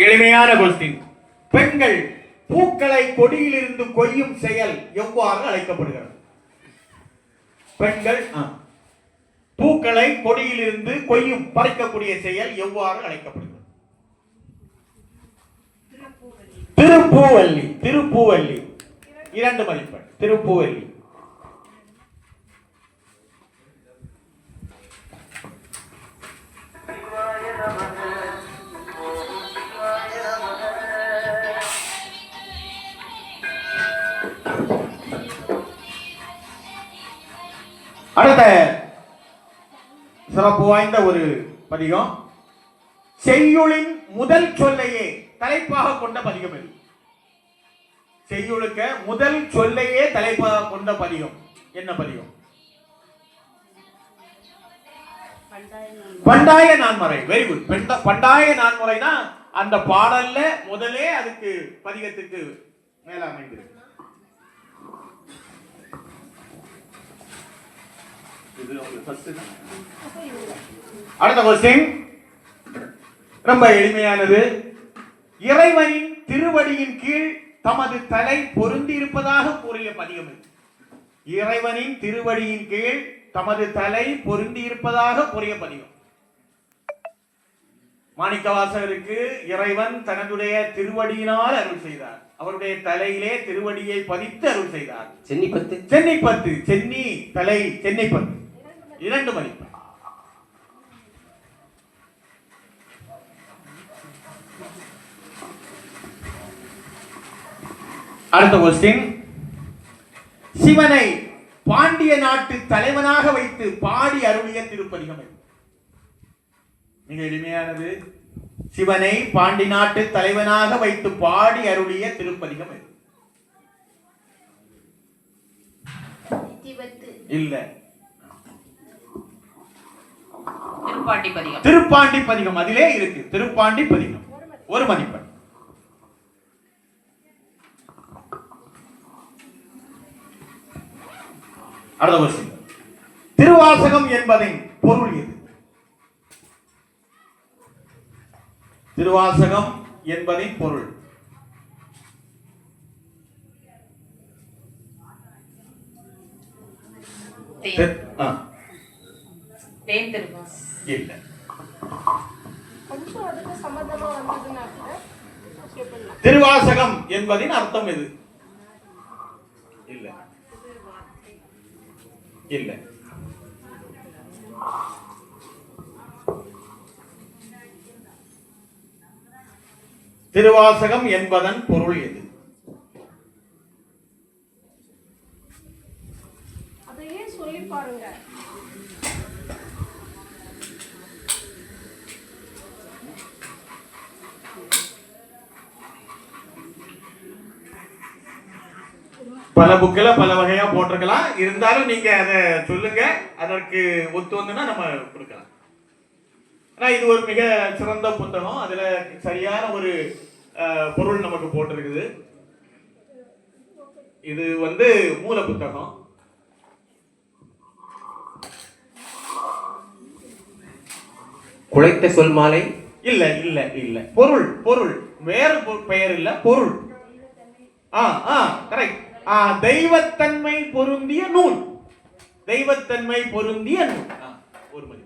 எளிமையான கொஸ்டின் பெண்கள் பூக்களை கொடியிலிருந்து கொய்யும் செயல் எவ்வாறு அழைக்கப்படுகிறது? பெண்கள். பூக்களை கொடியிலிருந்து கொய்யும் பறிக்கக்கூடிய செயல் எவ்வாறு அழைக்கப்படுகிறது? திருப்பூவல்லி திருப்பூவல்லி இரண்டு மதிப்பெண் திருப்பூவல்லி அடுத்த சிறப்பு வாய்ந்த ஒரு பதிகம். செய்யுளின் முதல் சொல்லையே தலைப்பாக கொண்ட பதிகம் இது. செய்யுளுக்க முதல் சொல்லையே தலைப்பாக கொண்ட பதிகம். என்ன பதிகம்? பண்டாய நான்முறை. வெரி குட் பண்டாய நான்முறைனா அந்த பாடல்ல முதலே அதுக்கு பதிகத்துக்கு மேல அமைந்திருக்கு. அடுத்த கொஸ்டின் ரொம்ப எளிமையானது. இறைவனின் திருவடியின் கீழ் தமது தலை பொருந்தி இருப்பதாக கூறிய பதிகம் இறைவனின் திருவடியின் கீழ் தமது தலை பொருந்தி இருப்பதாக கூறிய பதிகம். மாணிக்கவாசகருக்கு இறைவன் தனதுடைய திருவடியினால் அருள் செய்தார். அவருடைய தலையிலே திருவடியை பதித்து அருள் செய்தார். சென்னிப்பத்து. சென்னை பத்து சென்னி தலை சென்னை பத்து இரண்டு மதிப்பு. அடுத்த கொஸ்டின் சிவனை பாண்டிய நாட்டு தலைவனாக வைத்து பாடி அருளிய திருப்பதிகம். மிக எளிமையானது. சிவனை பாண்டி நாட்டு தலைவனாக வைத்து பாடி அருளிய திருப்பதிகம். இல்ல. திருப்பாண்டி பதிகம். திருப்பாண்டி பதிகம் அதிலே இருக்கு. திருப்பாண்டி பதிகம். ஒரு மதிப்பெண். அடுத்த கொஸ்டின் திருவாசகம் என்பதின் பொருள் எது? திருவாசகம் என்பதின் பொருள். ஆ, திருப்பம் இல்ல. திருவாசகம் என்பதின் அர்த்தம் எது? இல்ல. இல்ல. திருவாசகம் என்பதன் பொருள் எது? அதையே சொல்லி பாருங்க. பல புக்கில் பல வகையா போட்டிருக்கலாம். இருந்தாலும் நீங்க அதை சொல்லுங்க. அதற்கு ஒத்து வந்துன்னா நம்ம கொடுக்கலாம். ஆனா இது ஒரு மிக சிறந்த புத்தகம். அதுல சரியான ஒரு பொருள் நமக்கு போட்டிருக்குது. இது வந்து மூல புத்தகம். குழைத்த சொல் மாலை? இல்ல இல்ல இல்ல. பொருள் பொருள். வேறு பெயர் இல்ல பொருள். ஆ ஆ கரெக்ட் தெய்வத்தன்மை பொருந்திய நூல். தெய்வத்தன்மை பொருந்திய நூல். ஒரு மணி.